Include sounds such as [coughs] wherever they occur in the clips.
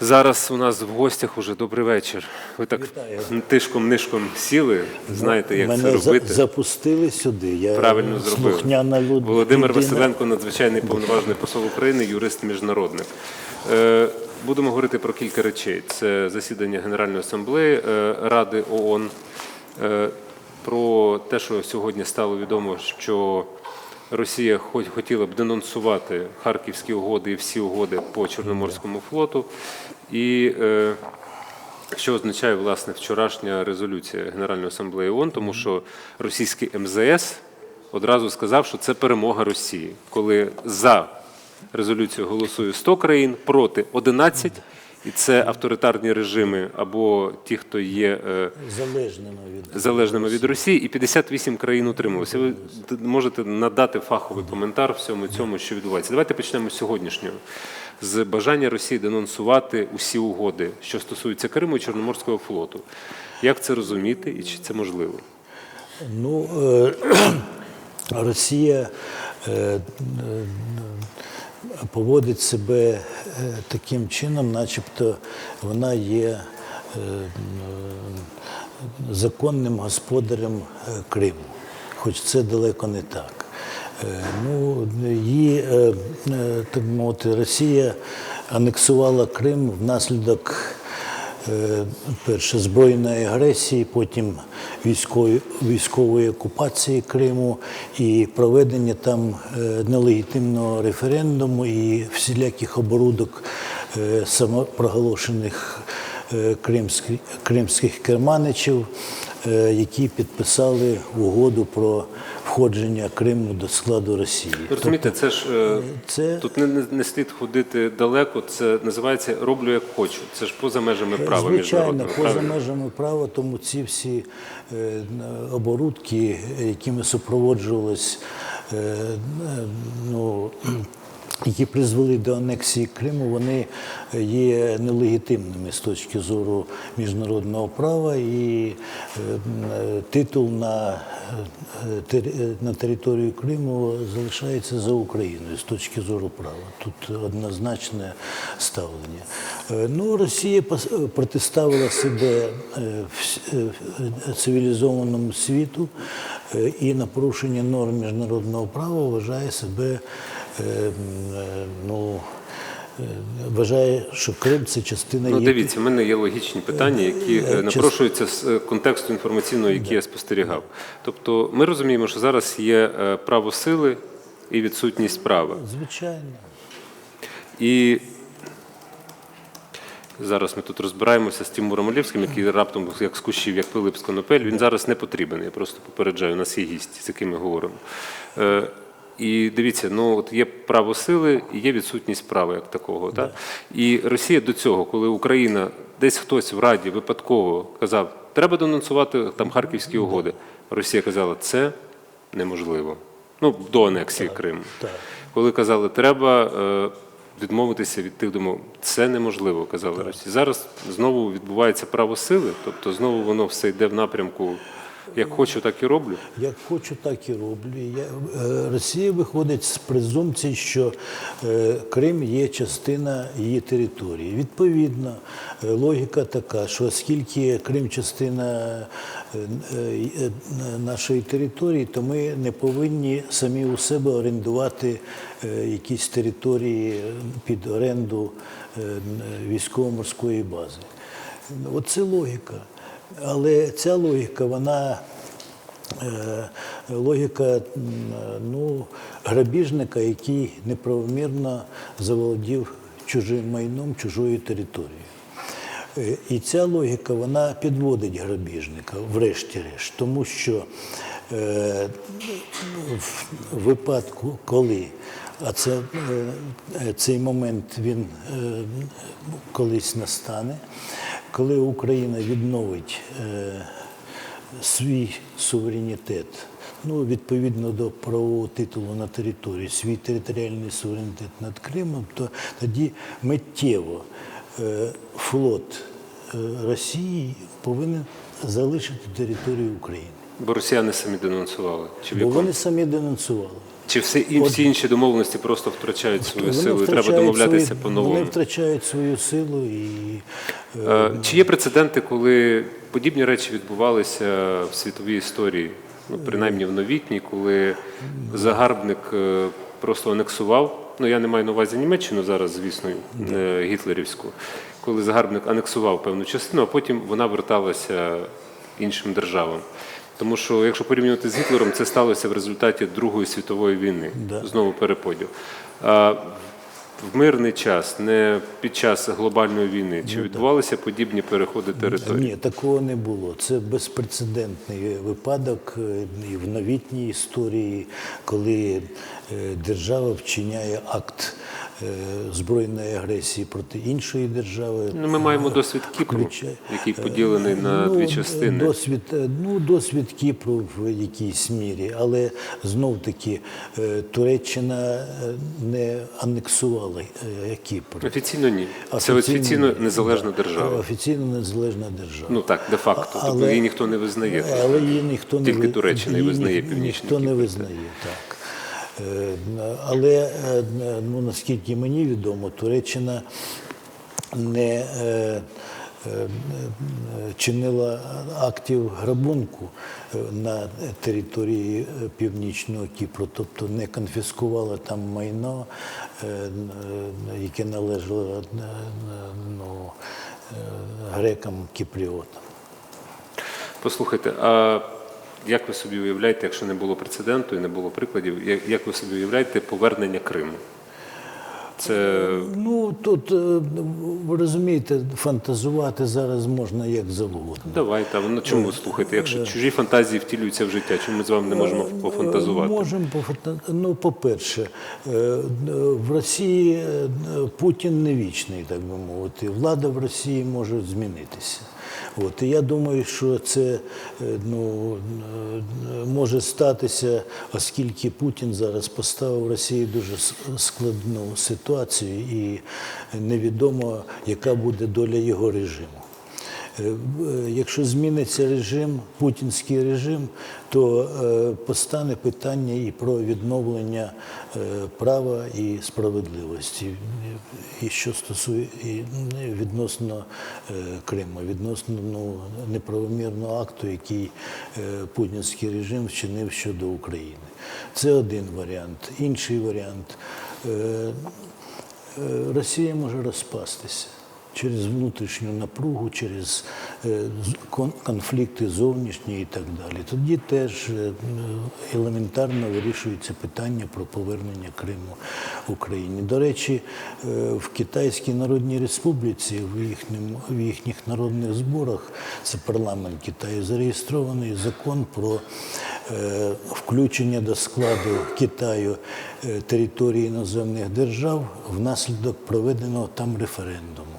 Зараз у нас в гостях уже добрий вечір. Ви так Вітаю. тишком-нишком сіли, знаєте, як Мене це робити. запустили сюди. Я Правильно зробили. слухняна люд... Володимир людина. Василенко, надзвичайний повноважний посол України, юрист міжнародник. Е, Будемо говорити про кілька речей. Це засідання Генеральної асамблеї е, Ради ООН, е, про те, що сьогодні стало відомо, що Росія хоч хотіла б денонсувати харківські угоди і всі угоди по Чорноморському флоту. І е, що означає власне вчорашня резолюція Генеральної асамблеї ООН, тому що російський МЗС одразу сказав, що це перемога Росії, коли за резолюцію голосує 100 країн, проти 11, і це авторитарні режими або ті, хто є е, Залежними від залежними від Росії, і 58 країн утрималося. Ви можете надати фаховий коментар всьому цьому, що відбувається. Давайте почнемо з сьогоднішнього. З бажання Росії денонсувати усі угоди, що стосуються Криму і Чорноморського флоту. Як це розуміти і чи це можливо? Ну, е, [clears throat] Росія е, поводить себе е, таким чином, начебто вона є е, законним господарем е, Криму, хоч це далеко не так. Ну, її, так мовити, Росія анексувала Крим внаслідок перше збройної агресії, потім військової, військової окупації Криму і проведення там е, нелегітимного референдуму і всіляких оборудок е, самопроголошених е, кримських, керманичів, е, які підписали угоду про входження Криму до складу Росії. Розумієте, це ж е, Це тут не, не, слід ходити далеко. Це називається роблю як хочу. Це ж поза межами права Звичайно, поза правильно? межами права, тому ці всі е, оборудки, якими супроводжувалось, е, ну, які призвели до анексії Криму, вони є нелегітимними з точки зору міжнародного права, і е, титул на, е, на територію Криму залишається за Україною з точки зору права. Тут однозначне ставлення. Е, Ну, Росія протиставила себе цивілізованому світу і на порушення норм міжнародного права вважає себе, ну, е, вважає, що Крим це частина Ну, дивіться, в мене є логічні питання, які е, напрошуються з е, контексту інформаційного, який я спостерігав. Тобто, ми розуміємо, що зараз є е, право сили і відсутність права. Звичайно. І зараз ми тут розбираємося з Тимуром Олєвським, який раптом як з кущів, як Пилип з конопель. Він зараз не потрібен. Я просто попереджаю, у нас є гість, з яким ми говоримо. І дивіться, ну от є право сили і є відсутність права як такого. Так? І Росія до цього, коли Україна десь хтось в Раді випадково казав, треба денонсувати там харківські угоди. Росія казала, це неможливо. Ну, до анексії Криму. Коли казали, треба е, відмовитися від тих думок, це неможливо, казали Росії. Зараз знову відбувається право сили, тобто знову воно все йде в напрямку, як хочу, так і роблю. Як хочу, так і роблю. Я, е, Росія виходить з презумпції, що е, Крим є частина її території. Відповідно, е, логіка така, що оскільки Крим частина нашої території, то ми не повинні самі у себе орендувати якісь території під оренду військово-морської бази. Оце логіка. Але ця логіка, вона е, логіка ну, грабіжника, який неправомірно заволодів чужим майном, чужою територією. Е, І ця логіка вона підводить грабіжника, врешті-решт, тому що е, в випадку, коли, а це, цей момент він е, колись настане, коли Україна відновить е, свій суверенітет, ну, відповідно до правового титулу на території, свій територіальний суверенітет над Кримом, то тоді миттєво е, флот е, Росії повинен залишити територію України. Бо росіяни самі денонсували. Чи в Бо якому? вони самі денонсували. Чи все і всі інші домовленості просто втрачають свою Вони силу? і Треба втрачають домовлятися свої- по-новому. Вони втрачають свою силу і е, Е, Чи є прецеденти, коли подібні речі відбувалися в світовій історії, ну принаймні в новітній, коли загарбник е, просто анексував? Ну я не маю на увазі Німеччину зараз, звісно, не гітлерівську, коли загарбник анексував певну частину, а потім вона верталася іншим державам. Тому що, якщо порівнювати з Гітлером, це сталося в результаті Другої світової війни, Да. знову переподіл. А в мирний час, не під час глобальної війни, чи відбувалися подібні переходи території? Ні, такого не було. Це безпрецедентний випадок е, і в новітній історії, коли держава вчиняє акт е, збройної агресії проти іншої держави. Ну, ми маємо досвід Кіпру, Включає- який поділений на Ну, дві частини. Досвід, е, ну, досвід Кіпру в якійсь мірі, але знов таки е, Туреччина е, не анексувала е, Кіпр. Офіційно ні. Це офіційно незалежна держава. Офіційно незалежна держава. Ну так, де-факто. Тобто її ніхто не визнає. Але її ніхто не Тільки Туреччина її визнає ні- Північний Ніхто не визнає, так. Е, Але е, ну, наскільки мені відомо, Туреччина не е, чинила актів грабунку на території Північного Кіпру, тобто не конфіскувала там майно, яке належало ну, е, грекам-кіпріотам. Послухайте, а як ви собі уявляєте, якщо не було прецеденту і не було прикладів, як- ви собі уявляєте повернення Криму? Це Ну тут е, ви розумієте, фантазувати зараз можна як завгодно. давайте. Ну чому слухайте? Якщо чужі фантазії втілюються в життя, чому ми з вами не можемо пофантазувати? Можемо пофанта- Ну, по-перше, е, в Росії е, Путін не вічний, так би мовити. Влада в Росії може змінитися. От і я думаю, що це е, ну, е, може статися, оскільки Путін зараз поставив Росію дуже складну ситуацію, і невідомо, яка буде доля його режиму. Е, е, Якщо зміниться режим, путінський режим, то е, постане питання і про відновлення права і справедливості. І що стосує і ну, відносно Криму, відносно ну, неправомірного акту, який путінський режим вчинив щодо України. Це один варіант. Інший варіант. Росія може розпастися через внутрішню напругу, через е, конфлікти зовнішні і так далі. Тоді теж е, елементарно вирішується питання про повернення Криму Україні. До речі, е, в Китайській Народній Республіці, в, їхньому, в їхніх народних зборах, це парламент Китаю, зареєстрований закон про включення до складу Китаю території іноземних держав внаслідок проведеного там референдуму.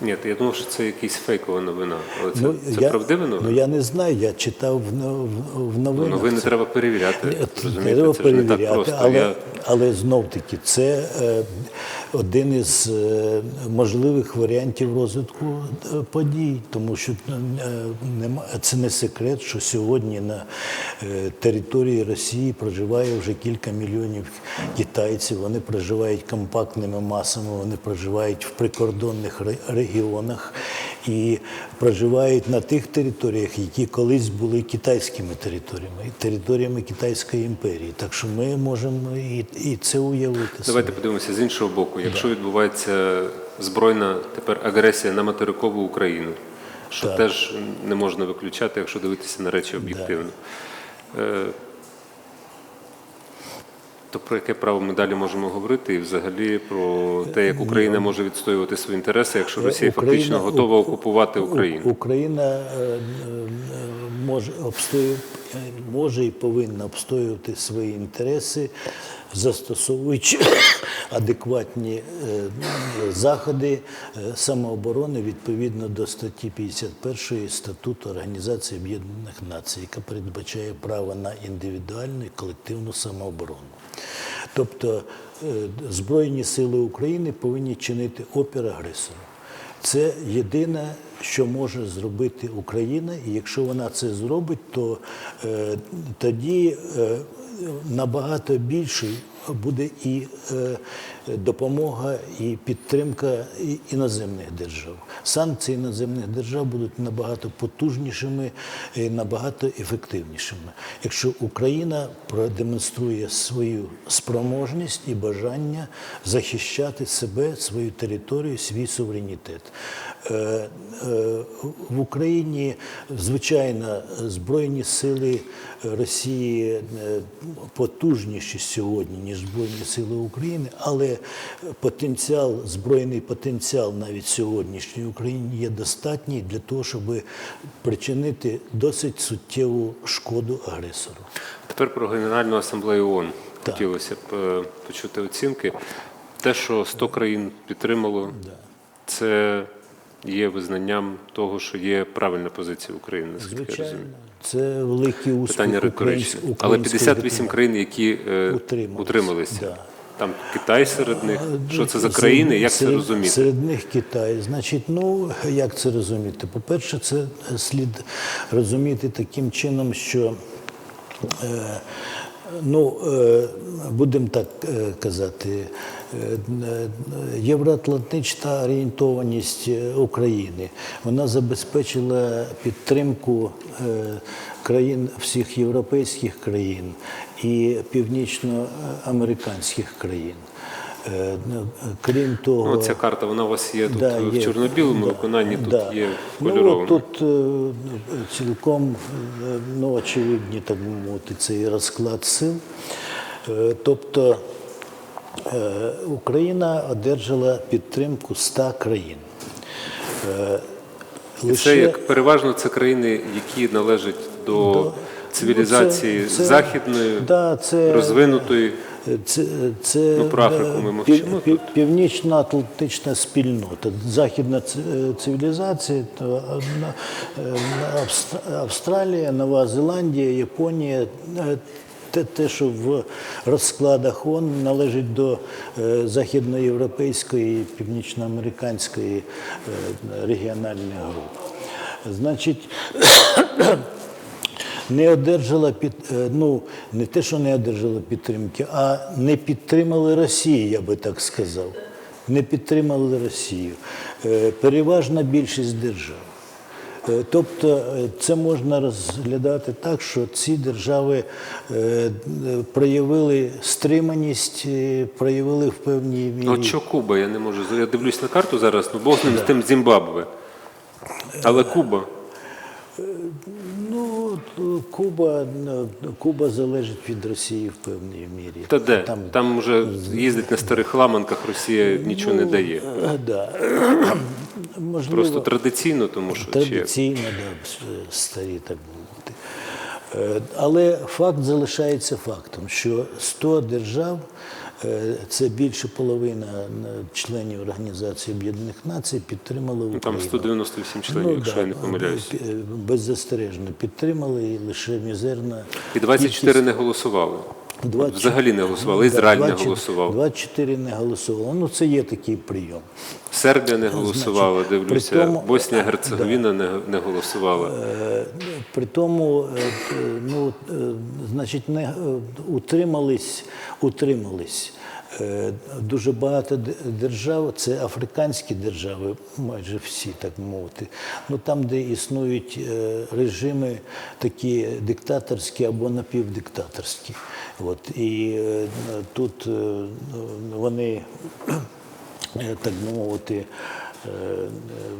Ні, я думав, що це якась фейкова новина. Але це, це я, правдива новина? Ну я не знаю, я читав в, в, в Ну, новинах. новини це. треба перевіряти. Розумієте, Треба це ж не так просто. але, Я... але знов-таки це е, один із е, можливих варіантів розвитку е, подій, тому що е, нема, це не секрет, що сьогодні на е, території Росії проживає вже кілька мільйонів китайців. Вони проживають компактними масами, вони проживають в прикордонних ре- регіонах і проживають на тих територіях, які колись були китайськими територіями, територіями Китайської імперії. Так що ми можемо і, і це уявити. Давайте собі. подивимося з іншого боку. Якщо відбувається збройна тепер агресія на материкову Україну, що Так. теж не можна виключати, якщо дивитися на речі об'єктивно. Е, То про яке право ми далі можемо говорити, і взагалі про те, як Україна може відстоювати свої інтереси, якщо Росія Україна- фактично готова окупувати Україну? Україна е, е, може обстоювати, може і повинна обстоювати свої інтереси, застосовуючи [coughs] адекватні е, заходи е, самооборони відповідно до статті 51 статуту Організації Об'єднаних Націй, яка передбачає право на індивідуальну і колективну самооборону. Тобто е, Збройні сили України повинні чинити опір агресору. Це єдине, що може зробити Україна, і якщо вона це зробить, то е, тоді е, набагато більший буде і е, допомога, і підтримка іноземних держав. Санкції іноземних держав будуть набагато потужнішими, і набагато ефективнішими. Якщо Україна продемонструє свою спроможність і бажання захищати себе, свою територію, свій суверенітет. Е, е, В Україні, звичайно, Збройні сили Росії потужніші сьогодні, ніж Збройні Сили України, але потенціал, збройний потенціал навіть сьогоднішній Україні є достатній для того, щоб причинити досить суттєву шкоду агресору. Тепер про Генеральну асамблею ООН. Так. Хотілося б е, почути оцінки. Те, що 100 країн підтримало, це є визнанням того, що є правильна позиція України, наскільки я розумію. це великий успіх Питання українсь- Але української 58 країн, які е, Утримались, утрималися. да. Там Китай серед них. Що це за країни? Як це розуміти? Серед них Китай. Значить, ну як це розуміти? По-перше, це слід розуміти таким чином, що е, ну, е, будемо так е, казати, євроатлантична орієнтованість е, України вона забезпечила підтримку е, країн всіх європейських країн і північноамериканських країн. Е, ну, Крім того, Ну, ця карта, вона у вас є тут Да, в чорно-білому Да, виконанні, тут да. є Ну, кольоровому. от тут е, цілком е, ну, очевидні, так би мовити, цей розклад сил. Е, Тобто е, Україна одержала підтримку 100 країн. Е, І це як переважно це країни, які належать до цивілізації Ну, це- це- західної, да, це- розвинутої. Це, це Ну, про Африку ми е, мовчимо пів- тут. пів- Північно-Атлантична спільнота, західна е, цивілізація, то е, Авст- Австралія, Нова Зеландія, Японія. Те, те, що в розкладах ООН належить до е, західноєвропейської, північноамериканської е, регіональних груп. Значить, [coughs] не одержала під е, ну не те, що не одержала підтримки, а не підтримали Росію, я би так сказав. Не підтримали Росію. Переважна більшість держав. Е, Тобто е, це можна розглядати так, що ці держави е, проявили стриманість, проявили в певній мірі. От що Куба, я не можу. Я дивлюсь на карту зараз, ну Бог з ним з тим Зімбабве. Але Куба. Ну, Куба, ну, Куба залежить від Росії в певній мірі. Та де? Там, вже їздить на старих ламанках, Росія нічого не дає. Да. Можливо, Просто традиційно, тому що чи традиційно, да, старі так мовити. Е, Але факт залишається фактом, що 100 держав е, це більше половина е, членів Організації Об'єднаних Націй підтримали Україну. Ну, там 198 членів, якщо да, я не помиляюсь. е, Беззастережно підтримали і лише мізерна І 24 не голосували. От 20 Взагалі не голосували. Ізраїль Ізраїль не голосував. 24 не голосували. Ну, це є такий прийом. Сербія не голосувала, Значить, дивлюся. тому- Боснія Герцеговіна не, не голосувала. Е, При тому, е, е, ну, е, значить, не е, утримались, утримались. Е, Дуже багато держав, це африканські держави, майже всі, так мовити. Ну там, де існують е, режими такі диктаторські або напівдиктаторські. От, і е, тут е, вони так мовити,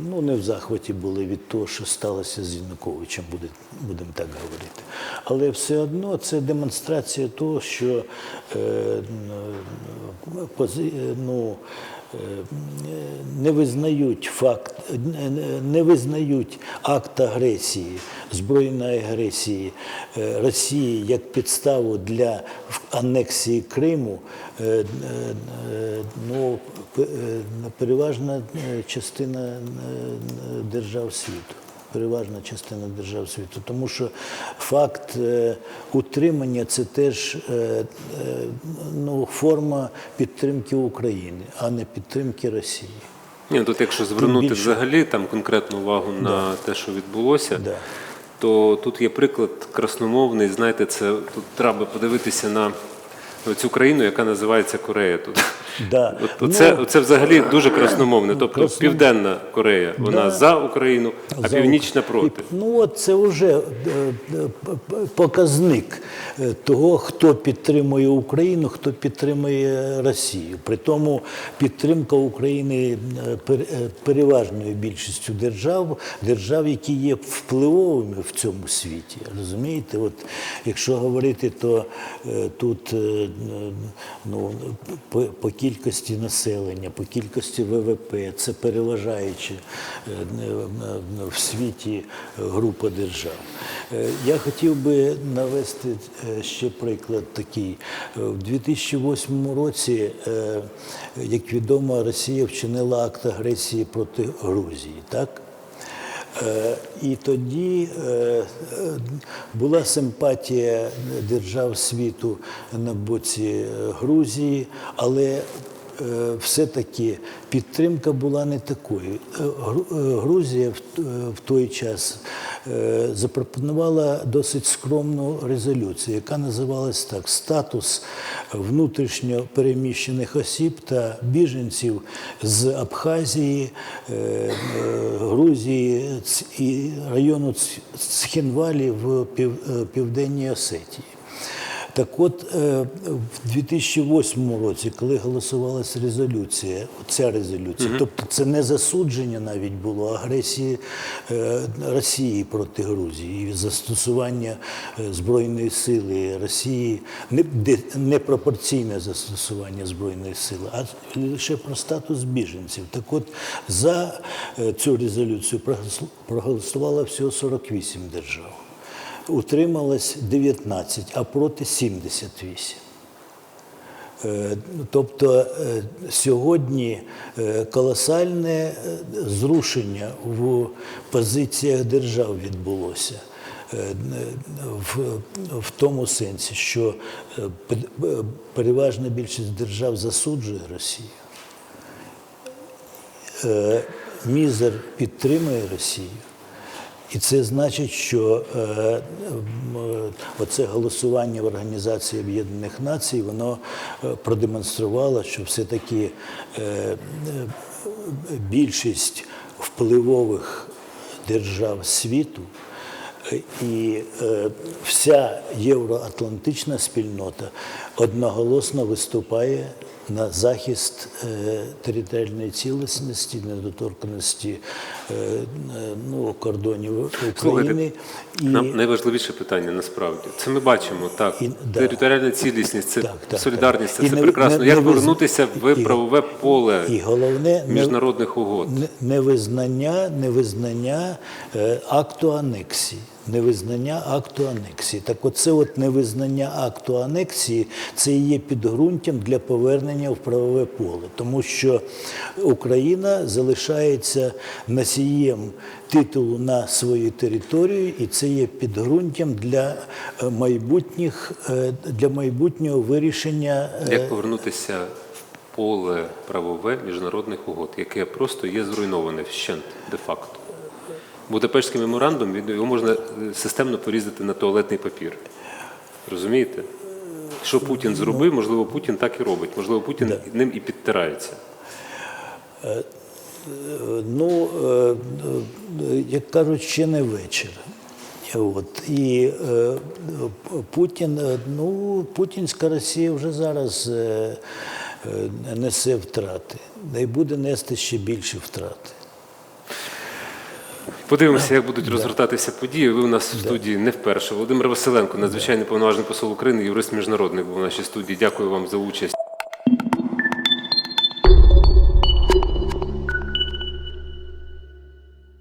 ну не в захваті були від того, що сталося з Януковичем, буде, будемо так говорити. Але все одно це демонстрація того, що е, ну, е, не визнають факт, не- визнають акт агресії, збройної агресії е, Росії як підставу для анексії Криму, е, е, е, ну, е, переважна е, частина е, держав світу. Переважна частина держав світу, тому що факт е, утримання це теж е, е, ну, форма підтримки України, а не підтримки Росії. Ні, тут якщо звернути більше. взагалі там конкретну увагу на те, що відбулося, Да. то тут є приклад красномовний. Знаєте, це тут треба подивитися на цю країну, яка називається Корея. Тут Да. От, оце, Ну, оце взагалі дуже красномовне. Тобто красномовне. Південна Корея, вона Да. за Україну, а За Північна проти. І, Ну от це вже е, е, показник е, того, хто підтримує Україну, хто підтримує Росію. При тому підтримка України е, пер- е, переважною більшістю держав, держав, які є впливовими в цьому світі. Розумієте, от якщо говорити, то е, тут е, е, ну, по, по кількості населення, по кількості ВВП, це переважаючи е, е, в світі група держав. Е, Я хотів би навести е, ще приклад такий. У В 2008 році, е, як відомо, Росія вчинила акт агресії проти Грузії, так? Е, І тоді е, була симпатія держав світу на боці е, Грузії, але все-таки підтримка була не такою. Е, е, Грузія в е, той час е, запропонувала досить скромну резолюцію, яка називалась так: статус внутрішньо переміщених осіб та біженців з Абхазії, е, е, Грузії і району Цхінвалі в е, Південній Осетії. Так от, е, в 2008 році, коли голосувалася резолюція, ця резолюція, тобто це не засудження навіть було агресії е, Росії проти Грузії і застосування е, збройної сили Росії, не- непропорційне застосування збройної сили, а лише про статус біженців. Так от за цю резолюцію проголосу- проголосувало всього 48 держав утрималось 19, а проти 78. Е, Тобто е, сьогодні е, колосальне зрушення в позиціях держав відбулося. В, тому сенсі, що пе- переважна більшість держав засуджує Росію. Мізер підтримує Росію. І це значить, що е, е, оце голосування в Організації Об'єднаних Націй воно е, продемонструвало, що все-таки е, е, більшість впливових держав світу і е, вся євроатлантична спільнота одноголосно виступає на захист е, територіальної цілісності, недоторканості е, ну, кордонів України. І, Нам найважливіше питання насправді. Це ми бачимо. Так, І- да. територіальна цілісність, це Так, так, солідарність, так. це, це не- прекрасно. не- Як не повернутися в і- правове поле і головне міжнародних угод? Не- Невизнання, невизнання е, акту анексії. Невизнання акту анексії. Так оце от невизнання акту анексії це і є підґрунтям для повернення в правове поле. Тому що Україна залишається носієм титулу на свою територію, і це є підґрунтям для е, майбутніх е, для майбутнього вирішення е, Як повернутися в поле правове міжнародних угод, яке просто є зруйноване вщент де-факто? Будапештський меморандум його можна е, системно порізати на туалетний папір. Розумієте? Що Путін зробив, можливо, Путін так і робить. Можливо, Путін ним і підтирається. Ну, е, е, як кажуть, ще не вечір. От. І Путін, ну, путінська Росія вже зараз несе втрати, і буде нести ще більші втрати. Подивимося, як будуть розгортатися події. Ви у нас в студії не вперше. Володимир Василенко, надзвичайний повноважний посол України, юрист міжнародний був в нашій студії. Дякую вам за участь.